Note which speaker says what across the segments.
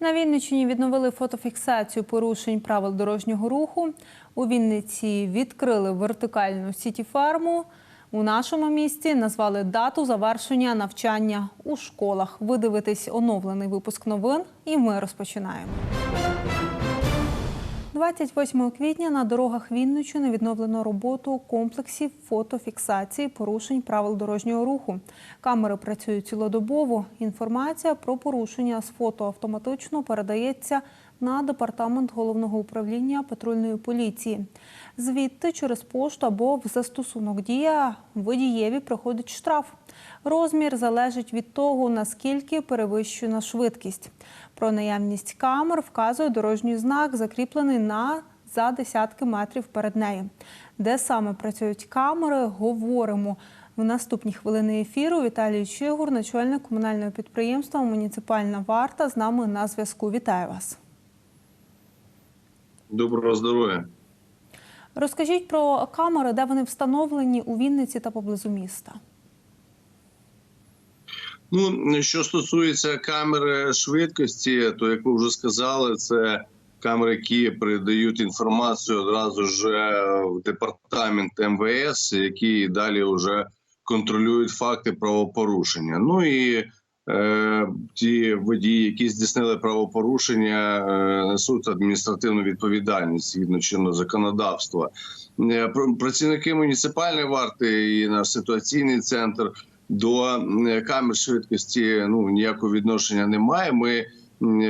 Speaker 1: На Вінниччині відновили фотофіксацію порушень правил дорожнього руху. У Вінниці відкрили вертикальну сіті-ферму. У нашому місті назвали дату завершення навчання у школах. Ви дивитесь оновлений випуск новин, і ми розпочинаємо. 28 квітня на дорогах Вінниччини відновлено роботу комплексів фотофіксації порушень правил дорожнього руху. Камери працюють цілодобово. Інформація про порушення з фото автоматично передається на департамент головного управління патрульної поліції. Звідти через пошту або в застосунок дія водієві приходить штраф. Розмір залежить від того, наскільки перевищена швидкість. Про наявність камер вказує дорожній знак, закріплений на за десятки метрів перед нею. Де саме працюють камери, говоримо в наступні хвилини ефіру. Віталій Чигур, начальник комунального підприємства Муніципальна варта з нами на зв'язку. Вітаю вас.
Speaker 2: Доброго здоров'я.
Speaker 1: Розкажіть про камери, де вони встановлені у Вінниці та поблизу міста.
Speaker 2: Ну що стосується камери швидкості, то як ви вже сказали, це камери, які передають інформацію одразу ж в департамент МВС, які далі вже контролюють факти правопорушення. Ну і е, ті водії, які здійснили правопорушення, е, несуть адміністративну відповідальність згідно чинного законодавства. Е, пр- Працівники муніципальної варти і наш ситуаційний центр до е, камер швидкості ну ніякого відношення немає. Ми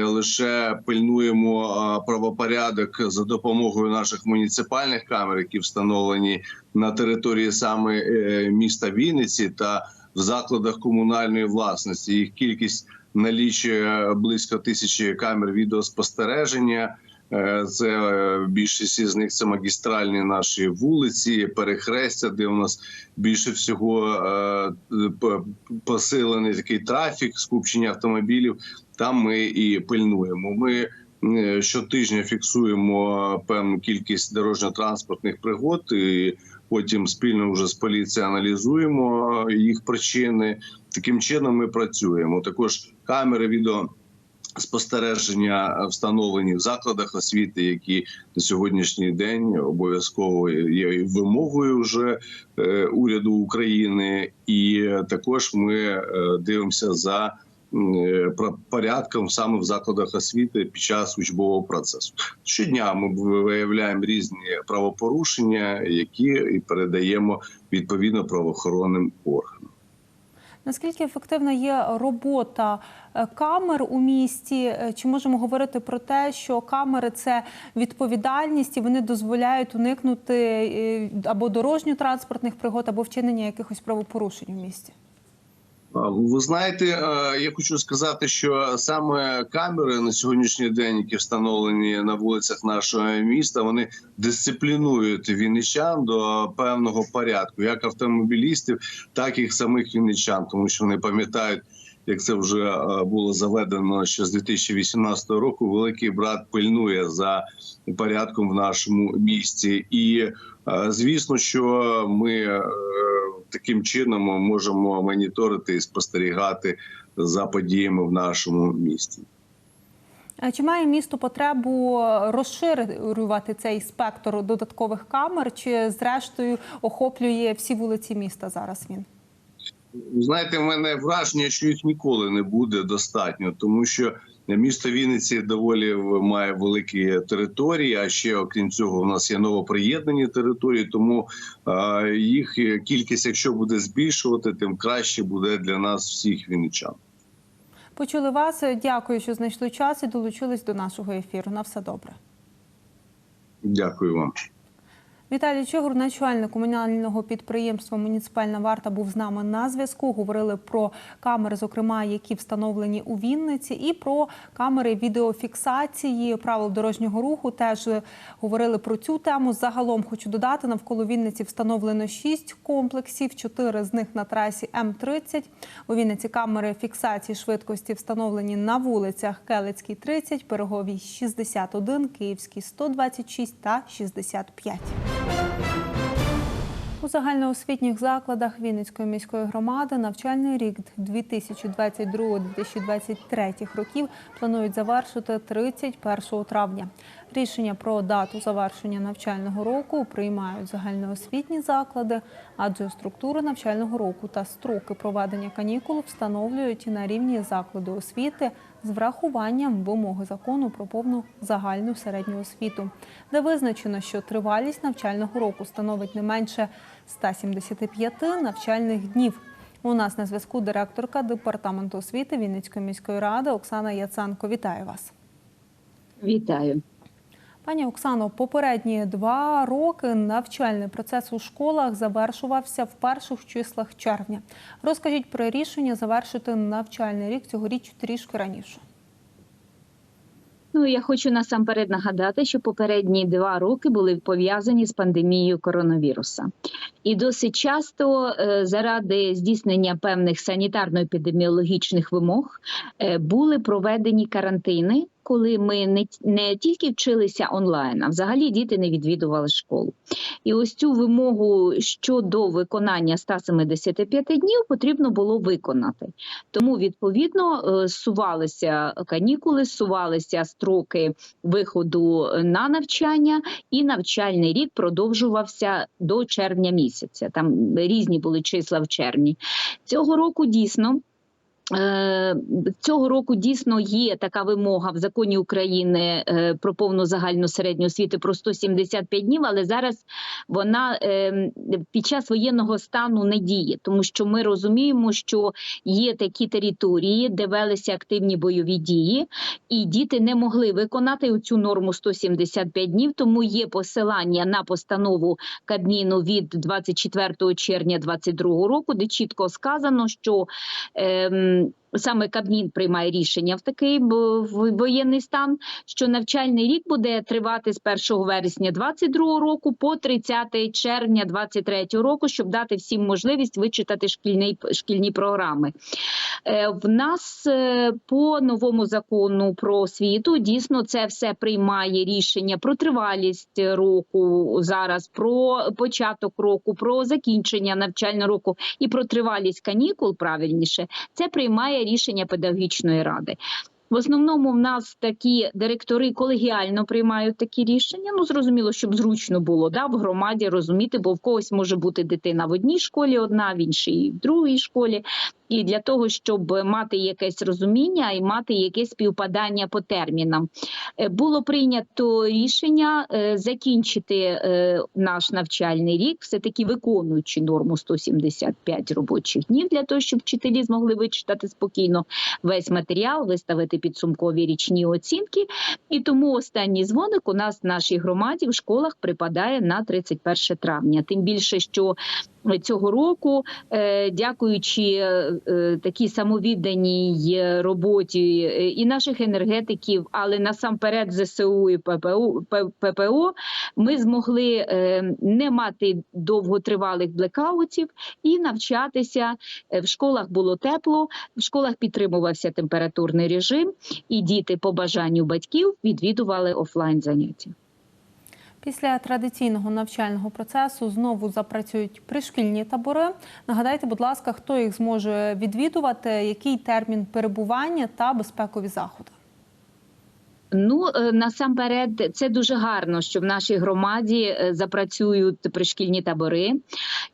Speaker 2: лише пильнуємо правопорядок за допомогою наших муніципальних камер, які встановлені на території саме е, міста Вінниці та в закладах комунальної власності. Їх кількість налічує близько тисячі камер відеоспостереження. Е, Це е, більшість із них це магістральні наші вулиці, перехрестя, де у нас більше всього е, посилений такий трафік, скупчення автомобілів. Там ми і пильнуємо. Ми щотижня фіксуємо певну кількість дорожньо-транспортних пригод. І потім спільно вже з поліцією аналізуємо е, їх причини. Таким чином ми працюємо. Також камери відео спостереження встановлені в закладах освіти, які на сьогоднішній день обов'язково є вимогою вже е, уряду України, і також ми е, дивимося за порядком саме в закладах освіти під час учбового процесу. Щодня ми виявляємо різні правопорушення, які і передаємо відповідно правоохоронним органам.
Speaker 1: Наскільки ефективна є робота е, камер у місті? Е, Чи можемо говорити про те, що камери це відповідальність і вони дозволяють уникнути е, або дорожньо-транспортних пригод, або вчинення якихось правопорушень у місті?
Speaker 2: Ви знаєте, е, я хочу сказати, що саме камери на сьогоднішній день, які встановлені на вулицях нашого міста, вони дисциплінують вінничан до певного порядку, як автомобілістів, так і самих вінничан, тому що вони пам'ятають. Як це вже е, було заведено ще з 2018 року, великий брат пильнує за порядком в нашому місті, і е, звісно, що ми таким чином ми можемо моніторити і спостерігати за подіями в нашому місті.
Speaker 1: Чи має місто потребу розширювати цей спектр додаткових камер, чи зрештою охоплює всі вулиці міста зараз він?
Speaker 2: Ви Знаєте, в мене враження, що їх ніколи не буде достатньо, тому що місто Вінниці доволі має великі території. А ще окрім цього, у нас є новоприєднані території. Тому їх кількість, якщо буде збільшувати, тим краще буде для нас всіх вінничан.
Speaker 1: Почули вас. Дякую, що знайшли час і долучились до нашого ефіру. На все добре.
Speaker 2: Дякую вам.
Speaker 1: Віталій Чигур, начальник комунального підприємства Муніципальна варта, був з нами на зв'язку. Говорили про камери, зокрема, які встановлені у Вінниці, і про камери відеофіксації правил дорожнього руху. Теж говорили про цю тему. Загалом хочу додати, навколо Вінниці встановлено шість комплексів, чотири з них на трасі М30. У Вінниці камери фіксації швидкості встановлені на вулицях Келицькій 30, Пироговій 61, Київській 126 та 65. У загальноосвітніх закладах Вінницької міської громади навчальний рік 2022-2023 років планують завершити 31 травня. Рішення про дату завершення навчального року приймають загальноосвітні заклади, адже структури навчального року та строки проведення канікул встановлюють на рівні закладу освіти з врахуванням вимоги закону про повну загальну середню освіту, де визначено, що тривалість навчального року становить не менше 175 навчальних днів. У нас на зв'язку директорка департаменту освіти Вінницької міської ради Оксана Яценко. Вітаю вас.
Speaker 3: Вітаю.
Speaker 1: Пані Оксано, попередні два роки навчальний процес у школах завершувався в перших числах червня. Розкажіть про рішення завершити навчальний рік цьогоріч трішки раніше.
Speaker 3: Ну я хочу насамперед нагадати, що попередні два роки були пов'язані з пандемією коронавіруса, і досить часто е, заради здійснення певних санітарно-епідеміологічних вимог е, були проведені карантини. Коли ми не, не тільки вчилися онлайн, а взагалі діти не відвідували школу. І ось цю вимогу щодо виконання 175 днів потрібно було виконати. Тому відповідно е, сувалися канікули, сувалися строки виходу на навчання, і навчальний рік продовжувався до червня місяця. Там різні були числа в червні. Цього року дійсно. Е, Цього року дійсно є така вимога в законі України е, про повну загальну середню освіту про 175 днів, але зараз вона е, під час воєнного стану не діє, тому що ми розуміємо, що є такі території, де велися активні бойові дії, і діти не могли виконати цю норму 175 днів. Тому є посилання на постанову Кабміну від 24 червня 2022 року, де чітко сказано, що ем, um, Саме Кабмін приймає рішення в такий воєнний стан, що навчальний рік буде тривати з 1 вересня 2022 року по 30 червня 2023 року, щоб дати всім можливість вичитати шкільні, шкільні програми. Е, в нас е, по новому закону про освіту дійсно це все приймає рішення про тривалість року зараз, про початок року, про закінчення навчального року і про тривалість канікул. Правильніше це приймає рішення педагогічної ради. В основному в нас такі директори колегіально приймають такі рішення. Ну зрозуміло, щоб зручно було да, в громаді розуміти, бо в когось може бути дитина в одній школі, одна в іншій в другій школі. І для того, щоб мати якесь розуміння і мати якесь співпадання по термінам, Е, було прийнято рішення е, закінчити е, наш навчальний рік, все таки виконуючи норму 175 робочих днів, для того, щоб вчителі змогли вичитати спокійно весь матеріал, виставити підсумкові річні оцінки. І тому останній дзвоник у нас в нашій громаді в школах припадає на 31 травня. Тим більше, що Цього року, е, дякуючи е, е, такій самовідданій роботі і наших енергетиків, але насамперед ЗСУ і ППО, ми змогли не мати довготривалих блекаутів і навчатися в школах. Було тепло, в школах підтримувався температурний режим, і діти по бажанню батьків відвідували офлайн заняття.
Speaker 1: Після традиційного навчального процесу знову запрацюють пришкільні табори. Нагадайте, будь ласка, хто їх зможе відвідувати, який термін перебування та безпекові заходи.
Speaker 3: Ну насамперед, це дуже гарно, що в нашій громаді запрацюють пришкільні табори,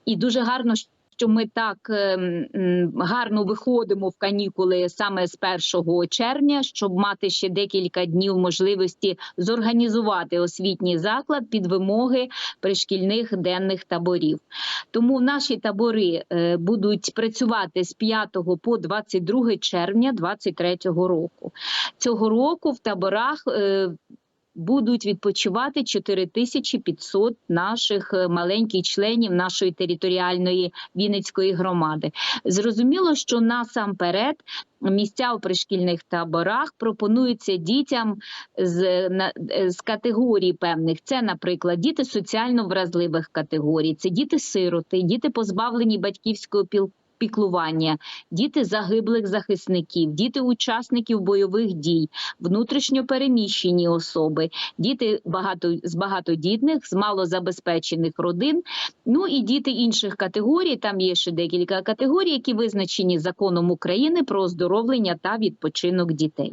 Speaker 3: і дуже гарно, що ми так ем, гарно виходимо в канікули саме з 1 червня, щоб мати ще декілька днів можливості зорганізувати освітній заклад під вимоги пришкільних денних таборів. Тому наші табори е, будуть працювати з 5 по 22 червня 2023 року. Цього року в таборах. Е, будуть відпочивати 4500 наших е, маленьких членів нашої територіальної Вінницької громади. Зрозуміло, що насамперед місця у пришкільних таборах пропонуються дітям з, на, е, з категорій певних. Це, наприклад, діти соціально вразливих категорій, це діти-сироти, діти позбавлені батьківського. Піклування, діти загиблих захисників, діти учасників бойових дій, внутрішньо переміщені особи, діти багато з багатодітних, з малозабезпечених родин. Ну і діти інших категорій. Там є ще декілька категорій, які визначені законом України про оздоровлення та відпочинок дітей.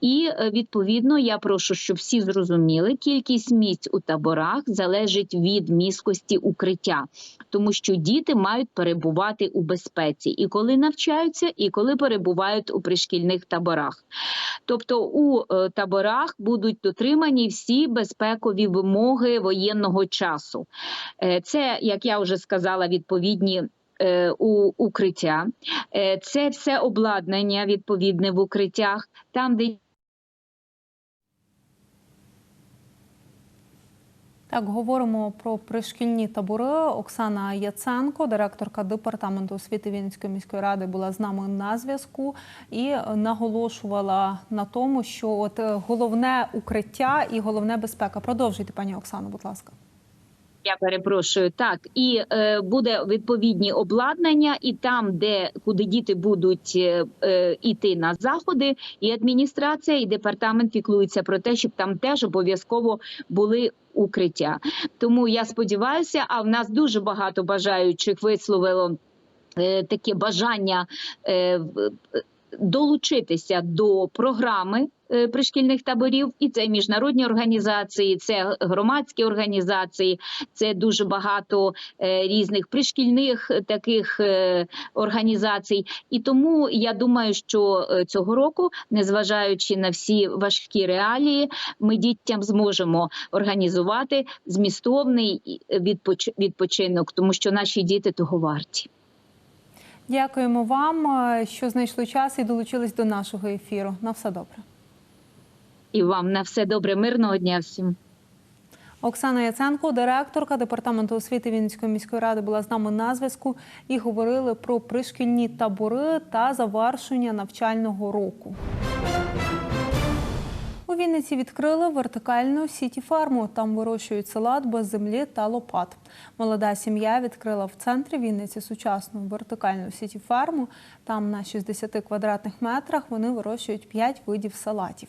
Speaker 3: І е, відповідно я прошу, щоб всі зрозуміли, кількість місць у таборах залежить від міськості укриття, тому що діти мають перебувати у безпеці і коли навчаються, і коли перебувають у пришкільних таборах. Тобто у е, таборах будуть дотримані всі безпекові вимоги воєнного часу. Е, Це, як я вже сказала, відповідні. е, У укриття це все обладнання відповідне в укриттях, там, де
Speaker 1: Так, говоримо про пришкільні табори. Оксана Яценко, директорка департаменту освіти Вінницької міської ради, була з нами на зв'язку і наголошувала на тому, що от е, головне укриття і головне безпека. Продовжуйте, пані Оксано, будь ласка.
Speaker 3: Я перепрошую, так і е, буде відповідні обладнання, і там, де куди діти будуть е, е, іти на заходи, і адміністрація, і департамент піклуються про те, щоб там теж обов'язково були укриття. Тому я сподіваюся, а в нас дуже багато бажаючих висловило е, таке бажання. Долучитися до програми е, пришкільних таборів, і це міжнародні організації, це громадські організації, це дуже багато е, різних пришкільних е, таких організацій. І тому я думаю, що цього року, незважаючи на всі важкі реалії, ми дітям зможемо організувати змістовний відпочинок, тому що наші діти того варті.
Speaker 1: Дякуємо вам, е, що знайшли час і долучились до нашого ефіру. На все добре.
Speaker 3: І вам на все добре, мирного дня всім.
Speaker 1: Оксана Яценко, директорка департаменту освіти Вінницької міської ради, була з нами на зв'язку і говорили про пришкільні табори та завершення навчального року. Вінниці відкрили вертикальну сіті ферму. Там вирощують салат без землі та лопат. Молода сім'я відкрила в центрі Вінниці сучасну вертикальну сіті ферму. Там на 60 квадратних метрах вони вирощують 5 видів салатів.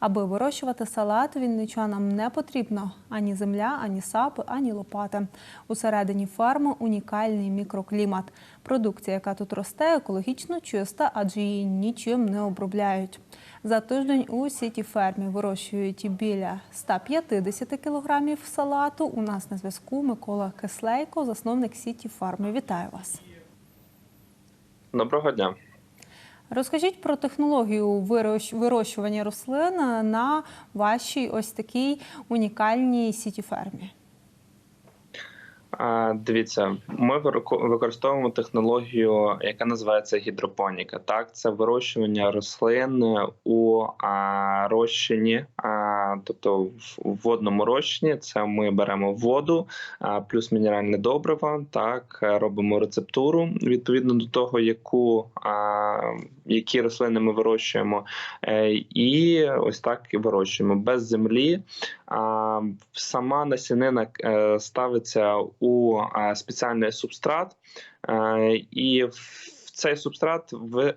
Speaker 1: Аби вирощувати салат, вінничанам не потрібно ані земля, ані сапи, ані лопати. Усередині ферми унікальний мікроклімат. Продукція, яка тут росте, екологічно чиста, адже її нічим не обробляють. За тиждень у сіті фермі вирощують біля 150 кілограмів салату. У нас на зв'язку Микола Кислейко, засновник сіті фарми. Вітаю вас.
Speaker 4: Доброго дня.
Speaker 1: Розкажіть про технологію вирощування рослин на вашій ось такій унікальній сіті фермі.
Speaker 4: Дивіться, ми використовуємо технологію, яка називається гідропоніка. Так, це вирощування рослин у розчині, тобто в водному розчині. Це ми беремо воду, плюс мінеральне добриво. Так, робимо рецептуру відповідно до того, яку які рослини ми вирощуємо, Е, і ось так і вирощуємо без землі. Сама насінина е, ставиться у е, спеціальний субстрат, е, і в цей субстрат е,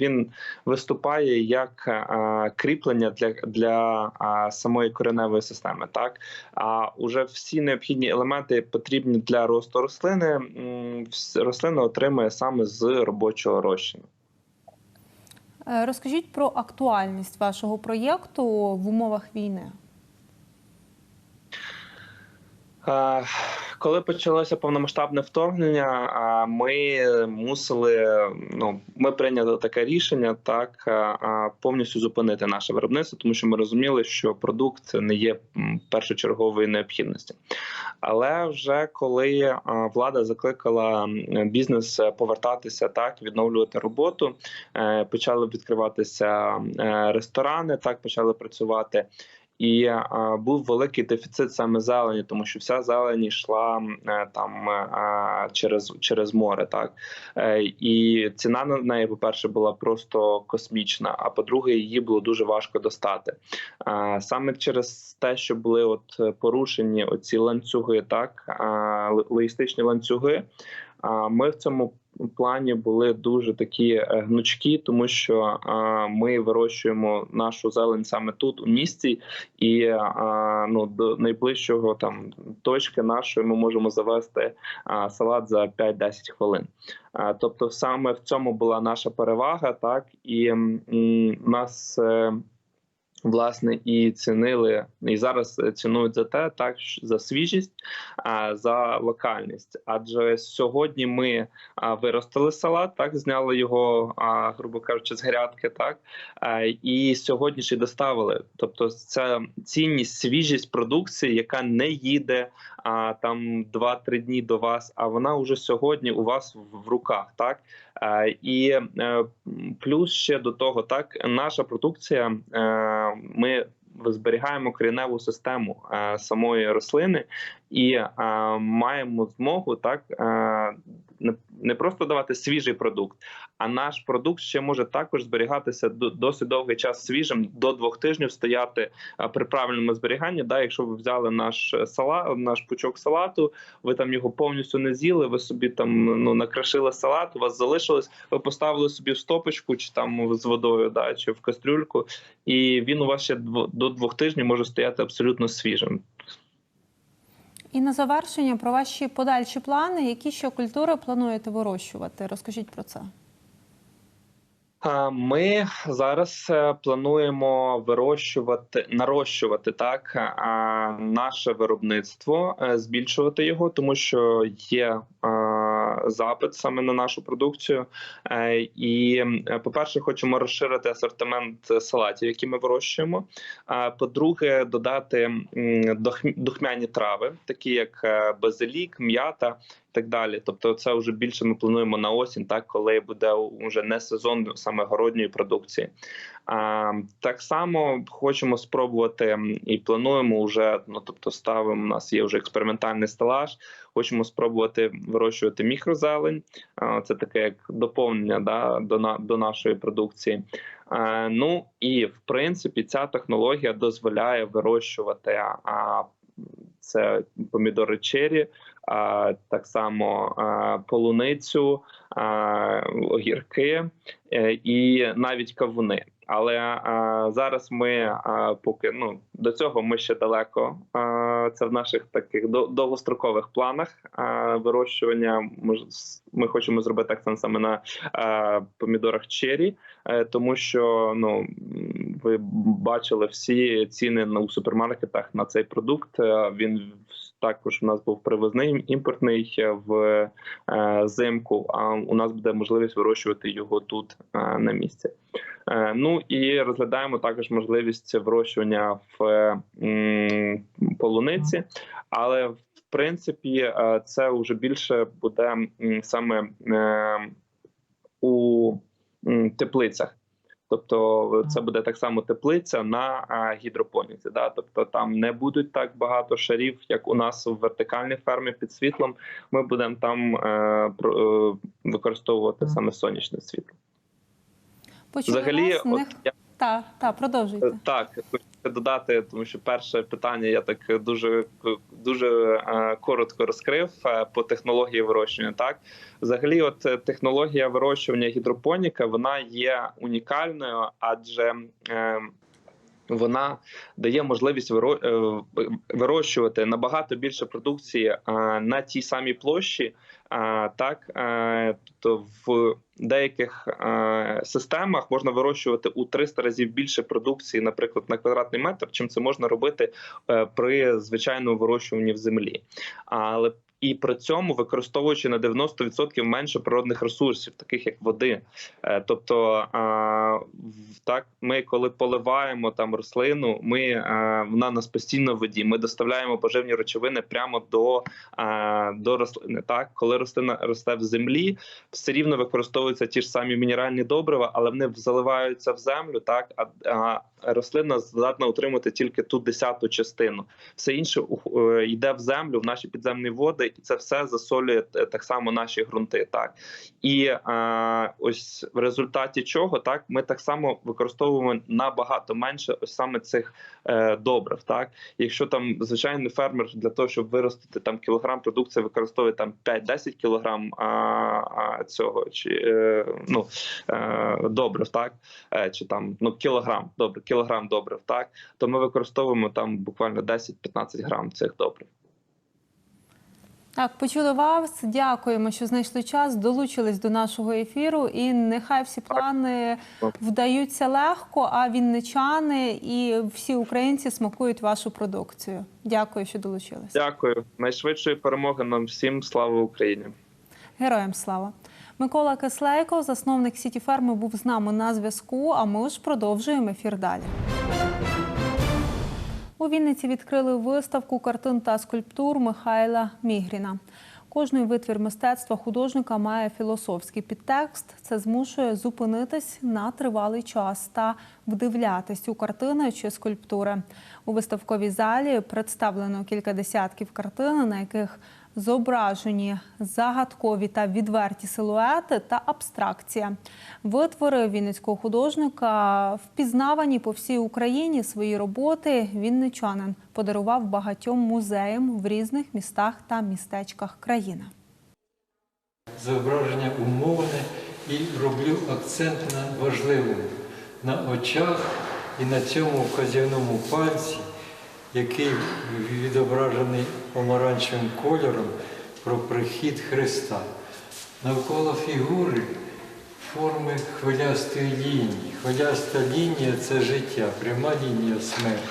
Speaker 4: він виступає як е, кріплення для, для е, самої кореневої системи. Так а уже всі необхідні елементи потрібні для росту рослини. Рослина отримує саме з робочого розчину.
Speaker 1: Розкажіть про актуальність вашого проєкту в умовах війни.
Speaker 4: Коли почалося повномасштабне вторгнення, ми мусили. Ну, ми прийняли таке рішення, так повністю зупинити наше виробництво, тому що ми розуміли, що продукт не є м, першочергової необхідності. Але вже коли влада закликала бізнес е, повертатися, так відновлювати роботу, е, почали відкриватися е, ресторани, так почали працювати. І а, був великий дефіцит саме зелені, тому що вся зелень йшла е, там е, через, через море. Так Е, і ціна на неї, по-перше, була просто космічна. А по-друге, її було дуже важко достати. Е, Саме через те, що були от порушені оці ланцюги, так е, логістичні ланцюги. а, Ми в цьому плані були дуже такі е, гнучкі, тому що ми вирощуємо нашу зелень саме тут, у місті, і ну до найближчого там точки нашої ми можемо завести салат за 5-10 хвилин. Тобто, саме в цьому була наша перевага, так і нас. Е, Власне, і цінили, і зараз е, цінують за те, так за свіжість, а за локальність. Адже сьогодні ми виростили салат, так зняли його, грубо кажучи, з грядки, так і сьогодні ще й доставили. Тобто, це цінність, свіжість продукції, яка не їде там 2-3 дні до вас, а вона вже сьогодні у вас в, руках, так. Е, І е, плюс ще до того, так наша продукція. Ми зберігаємо кореневу систему е, самої рослини і е, маємо змогу так е, не, просто давати свіжий продукт, а наш продукт ще може також зберігатися до- досить довгий час свіжим, до двох тижнів стояти е, при правильному зберіганні. Да, якщо ви взяли наш салат, наш пучок салату, ви там його повністю не з'їли, ви собі там ну накришили салат, у вас залишилось, ви поставили собі в стопочку чи там з водою, да, чи в кастрюльку, і він у вас ще до двох тижнів може стояти абсолютно свіжим.
Speaker 1: І на завершення про ваші подальші плани, які ще культури плануєте вирощувати? Розкажіть про це.
Speaker 4: Ми зараз е, плануємо вирощувати, нарощувати так наше виробництво, е, збільшувати його, тому що є запит саме на нашу продукцію. Е, І, е, по-перше, хочемо розширити асортимент салатів, які ми вирощуємо. А по-друге, додати духмяні трави, такі як е, базилік, м'ята так далі. Тобто, це вже більше ми плануємо на осінь, так коли буде вже не сезон саме городньої продукції. А, так само хочемо спробувати і плануємо вже. Ну тобто, ставимо у нас є вже експериментальний стелаж. Хочемо спробувати вирощувати мікрозелень. А, Це таке як доповнення да, до, до нашої продукції. Е, Ну і в принципі ця технологія дозволяє вирощувати а, це помідори чері, а, так само полуницю, огірки е, і навіть кавуни. Але зараз ми поки ну до цього ми ще далеко. Це в наших таких довгострокових планах вирощування. Ми хочемо зробити акцент саме на помідорах чері, е, тому що ну ви бачили всі ціни у супермаркетах на цей продукт. Е, Він також у нас був привозний імпортний е, в е, зимку. А у нас буде можливість вирощувати його тут е, на місці. Ну і розглядаємо також можливість вирощування в полуниці, але в принципі це вже більше буде саме у теплицях. Тобто це буде так само теплиця на гідропоніці. Да? Тобто там не будуть так багато шарів, як у нас в вертикальній фермі під світлом. Ми будемо там е, е, використовувати саме сонячне світло.
Speaker 1: Почули
Speaker 4: Взагалі,
Speaker 1: вас?
Speaker 4: от я
Speaker 1: та, та продовжуйте.
Speaker 4: Е, Так, хочу додати, тому що перше питання я так дуже дуже е, коротко розкрив е, по технології вирощування. Так, взагалі, от е, технологія вирощування гідропоніка вона є унікальною, адже е, вона дає можливість е, вирощувати набагато більше продукції на тій самій площі. Так, е, тобто в деяких е, системах можна вирощувати у 300 разів більше продукції, наприклад, на квадратний метр, чим це можна робити при звичайному вирощуванні в землі. Але і при цьому використовуючи на 90% менше природних ресурсів, таких як води. Е, Тобто, так ми коли поливаємо там рослину, ми е, вона нас постійно в воді. Ми доставляємо поживні речовини прямо до, до рослини. Так, коли рослина росте в землі, все рівно використовуються ті ж самі мінеральні добрива, але вони заливаються в землю, так а, рослина здатна утримати тільки ту десяту частину. Все інше е, йде в землю, в наші підземні води, і це все засолює е, так само наші ґрунти. Так і е, ось в результаті чого так ми так само використовуємо набагато менше ось саме цих е, добрив. Так, якщо там звичайний фермер для того, щоб виростити там кілограм продукції, використовує там 5-10 кілограм а, а, цього чи е, ну е, добрив, так е, чи там ну кілограм, добре, кілограм добрив, так то ми використовуємо там буквально 10-15 грам цих добрив.
Speaker 1: Так, почули вас. Дякуємо, що знайшли час, долучились до нашого ефіру. І нехай всі плани вдаються легко, а вінничани і всі українці смакують вашу продукцію. Дякую, що долучились.
Speaker 4: Дякую. Найшвидшої перемоги нам всім. Слава Україні!
Speaker 1: Героям слава. Микола Кислейко, засновник сіті ферми, був з нами на зв'язку. А ми ж продовжуємо ефір далі. Вінниці відкрили виставку картин та скульптур Михайла Мігріна. Кожний витвір мистецтва художника має філософський підтекст. Це змушує зупинитись на тривалий час та вдивлятись у картини чи скульптури. У виставковій залі представлено кілька десятків картин, на яких зображені загадкові та відверті силуети та абстракція. Витвори вінницького художника впізнавані по всій Україні. Свої роботи вінничанин подарував багатьом музеям в різних містах та містечках країни.
Speaker 5: зображення умовне і роблю акцент на важливому, на очах і на цьому вказівному пальці, який відображений помаранчевим кольором про прихід Христа. Навколо фігури форми хвилястої лінії. Хвиляста лінія це життя, пряма лінія смерті.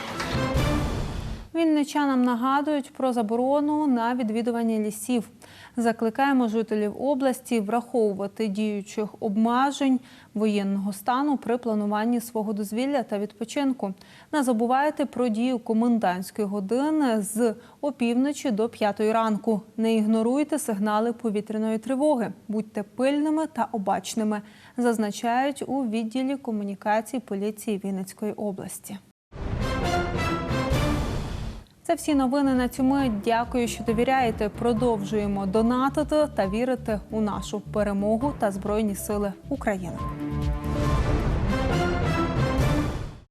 Speaker 1: Вінничанам нагадують про заборону на відвідування лісів. Закликаємо жителів області враховувати діючих обмежень воєнного стану при плануванні свого дозвілля та відпочинку. Не забувайте про дію комендантської години з опівночі до п'ятої ранку. Не ігноруйте сигнали повітряної тривоги. Будьте пильними та обачними, зазначають у відділі комунікацій поліції Вінницької області. Це всі новини на мить. Дякую, що довіряєте. Продовжуємо донатити та вірити у нашу перемогу та збройні сили України.